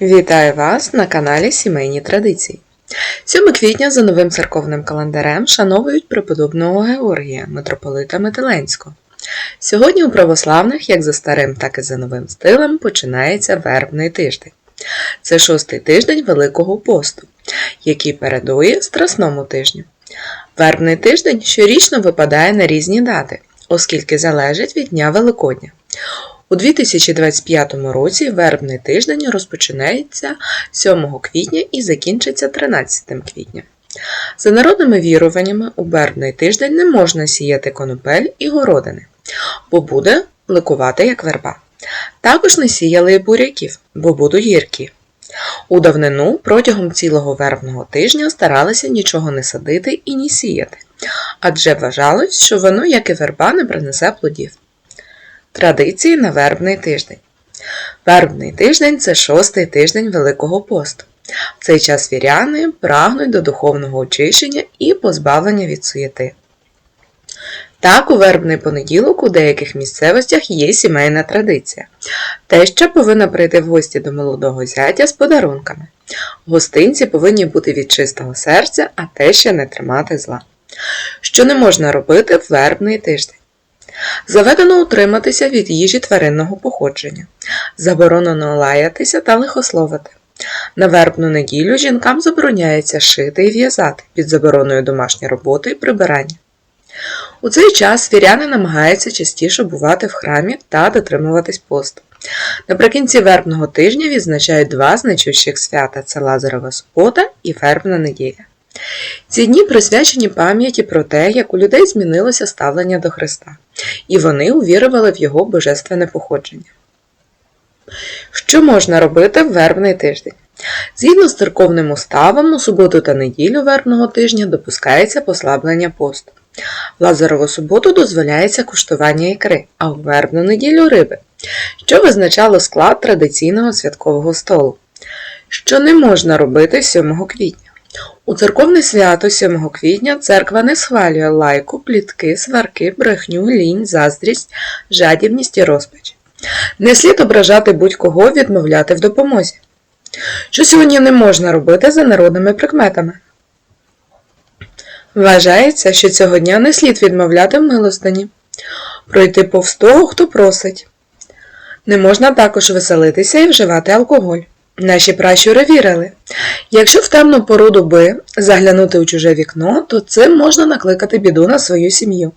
Вітаю вас на каналі Сімейні Традиції. 7 квітня за новим церковним календарем шановують преподобного Георгія, митрополита Метеленського. Сьогодні у православних, як за старим, так і за новим стилем, починається вербний тиждень. Це шостий тиждень Великого посту, який передує Страсному тижню. Вербний тиждень щорічно випадає на різні дати, оскільки залежить від Дня Великодня. У 2025 році вербний тиждень розпочинається 7 квітня і закінчиться 13 квітня. За народними віруваннями, у вербний тиждень не можна сіяти конопель і городини, бо буде ликувати як верба. Також не сіяли буряків, бо будуть гіркі. У давнину протягом цілого вербного тижня старалися нічого не садити і не сіяти, адже вважалось, що воно, як і верба, не принесе плодів. Традиції на вербний тиждень. Вербний тиждень це шостий тиждень Великого посту. В цей час віряни прагнуть до духовного очищення і позбавлення від суєти. Так, у вербний понеділок у деяких місцевостях є сімейна традиція. Теща повинна прийти в гості до молодого зятя з подарунками. Гостинці повинні бути від чистого серця, а теща не тримати зла. Що не можна робити в вербний тиждень? Заведено утриматися від їжі тваринного походження, заборонено лаятися та лихословити. На вербну неділю жінкам забороняється шити і в'язати під забороною домашньої роботи і прибирання. У цей час віряни намагаються частіше бувати в храмі та дотримуватись посту. Наприкінці вербного тижня відзначають два значущих свята це Лазарова субота і вербна неділя. Ці дні присвячені пам'яті про те, як у людей змінилося ставлення до Христа, і вони увірували в його божественне походження. Що можна робити в вербний тиждень? Згідно з церковним уставом, у суботу та неділю вербного тижня допускається послаблення посту. В Лазарову суботу дозволяється куштування ікри, а в вербну неділю риби, що визначало склад традиційного святкового столу. Що не можна робити 7 квітня? У церковне свято 7 квітня церква не схвалює лайку, плітки, сварки, брехню, лінь, заздрість, жадібність і розпач. Не слід ображати будь-кого відмовляти в допомозі. Що сьогодні не можна робити за народними прикметами? Вважається, що цього дня не слід відмовляти в милостині, пройти повз того, хто просить. Не можна також веселитися і вживати алкоголь. Наші пращури вірили, якщо в темну пору доби заглянути у чуже вікно, то цим можна накликати біду на свою сім'ю.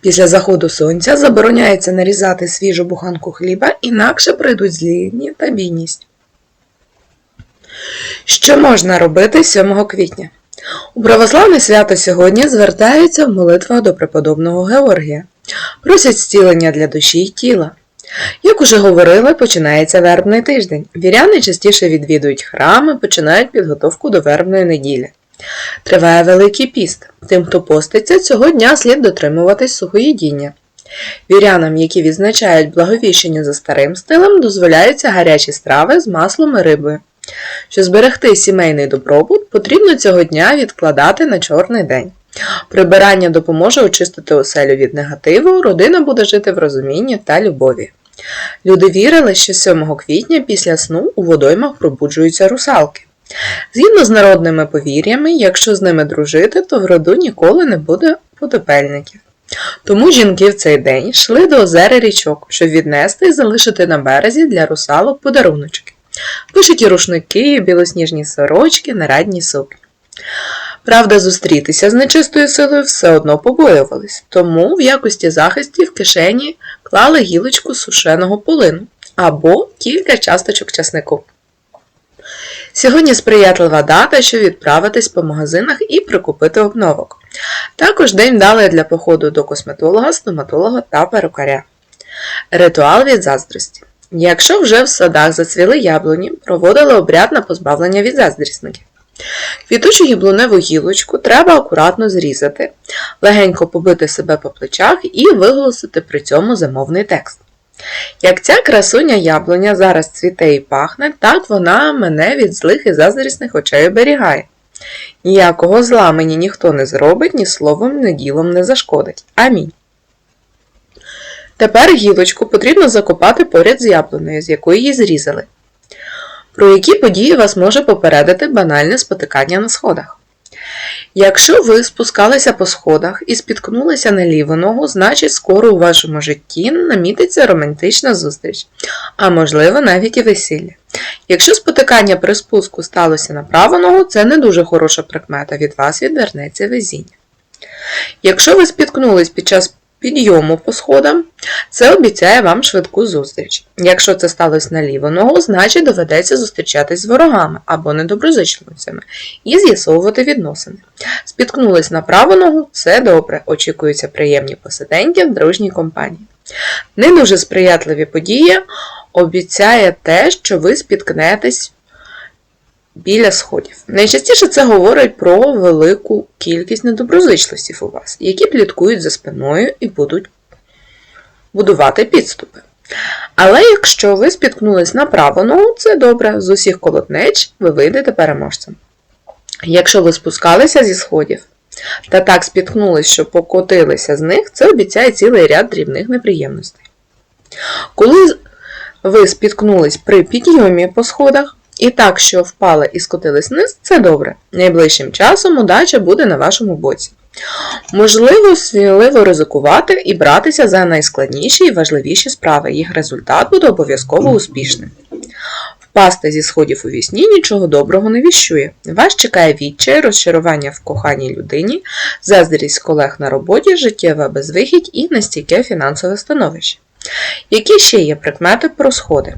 Після заходу сонця забороняється нарізати свіжу буханку хліба, інакше прийдуть злідні та бійність. Що можна робити 7 квітня? У православне свято сьогодні звертаються в молитвах до преподобного Георгія, просять зцілення для душі й тіла. Як уже говорили, починається вербний тиждень. Віряни частіше відвідують храми, починають підготовку до вербної неділі. Триває Великий піст. Тим, хто поститься, цього дня слід дотримуватись сухоїдіння. Вірянам, які відзначають благовіщення за старим стилем, дозволяються гарячі страви з маслом і рибою. Щоб зберегти сімейний добробут, потрібно цього дня відкладати на чорний день. Прибирання допоможе очистити оселю від негативу, родина буде жити в розумінні та любові. Люди вірили, що 7 квітня після сну у водоймах пробуджуються русалки. Згідно з народними повір'ями, якщо з ними дружити, то в роду ніколи не буде потопельників. Тому жінки в цей день йшли до озер і річок, щоб віднести і залишити на березі для русалок подаруночки. Вишиті рушники, білосніжні сорочки, нарадні сукні. Правда, зустрітися з нечистою силою все одно побоювались, тому в якості захистів в кишені клали гілочку сушеного полину або кілька часточок часнику. Сьогодні сприятлива дата, щоб відправитись по магазинах і прикупити обновок. Також день вдалий для походу до косметолога, стоматолога та перукаря. Ритуал від заздрості. Якщо вже в садах зацвіли яблуні, проводили обряд на позбавлення від заздрісників. Квітучу яблуневу гілочку треба акуратно зрізати, легенько побити себе по плечах і виголосити при цьому замовний текст. Як ця красуня яблуня зараз цвіте і пахне, так вона мене від злих і заздрісних очей оберігає. Ніякого зла мені ніхто не зробить, ні словом, ні ділом не зашкодить. Амінь. Тепер гілочку потрібно закопати поряд з яблунею, з якої її зрізали. Про які події вас може попередити банальне спотикання на сходах? Якщо ви спускалися по сходах і спіткнулися на ліву ногу, значить скоро у вашому житті намітиться романтична зустріч, а можливо навіть і весілля. Якщо спотикання при спуску сталося на праву ногу, це не дуже хороша прикмета, від вас відвернеться везіння. Якщо ви спіткнулись під час підйому по сходам, це обіцяє вам швидку зустріч. Якщо це сталося на ліву ногу, значить доведеться зустрічатись з ворогами або недоброзичливцями і з'ясовувати відносини. Спіткнулись на праву ногу, це добре, очікуються приємні посиденьки в дружній компанії. Не дуже сприятливі події обіцяє те, що ви спіткнетесь біля сходів. Найчастіше це говорить про велику кількість недоброзичливців у вас, які пліткують за спиною і будуть будувати підступи. Але якщо ви спіткнулись на праву ногу, це добре, з усіх колотнеч ви вийдете переможцем. Якщо ви спускалися зі сходів та так спіткнулись, що покотилися з них, це обіцяє цілий ряд дрібних неприємностей. Коли ви спіткнулись при підйомі по сходах, і так, що впали і скотились вниз, це добре. Найближчим часом удача буде на вашому боці. Можливо, сміливо ризикувати і братися за найскладніші і важливіші справи. Їх результат буде обов'язково успішним. Впасти зі сходів у вісні нічого доброго не віщує. Вас чекає відчай, розчарування в коханій людині, заздрість колег на роботі, життєва безвихідь і нестійке фінансове становище. Які ще є прикмети про сходи?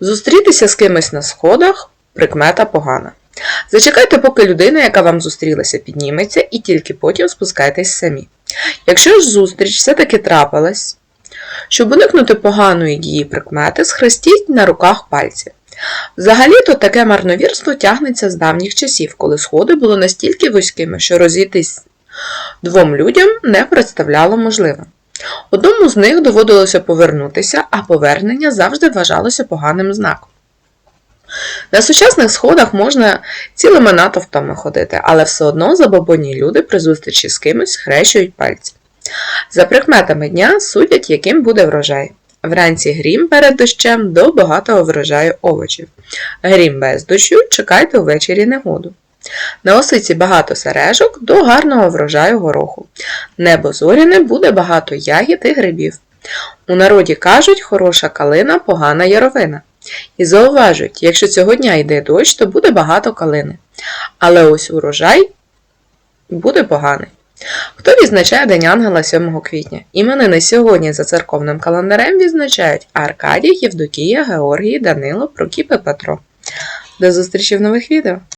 Зустрітися з кимось на сходах прикмета погана. Зачекайте, поки людина, яка вам зустрілася, підніметься, і тільки потім спускайтесь самі. Якщо ж зустріч все-таки трапилась, щоб уникнути поганої дії прикмети, схрестіть на руках пальці. Взагалі-то таке марновірство тягнеться з давніх часів, коли сходи були настільки вузькими, що розійтись двом людям не представляло можливим. Одному з них доводилося повернутися, а повернення завжди вважалося поганим знаком. На сучасних сходах можна цілими натовпами ходити, але все одно забобонні люди при зустрічі з кимось хрещують пальці. За прикметами дня судять, яким буде врожай. Вранці грім перед дощем до багатого врожаю овочів. Грім без дощу чекайте увечері негоду. На осиці багато сережок до гарного врожаю гороху. Небо зоряне буде багато ягід і грибів. У народі кажуть, хороша калина, погана яровина. І зауважують, якщо цього дня йде дощ, то буде багато калини. Але ось урожай буде поганий. Хто відзначає День Ангела 7 квітня? Іменини сьогодні за церковним календарем відзначають Аркадій, Євдокія, Георгій, Данило, Прокіп і Петро. До зустрічі в нових відео!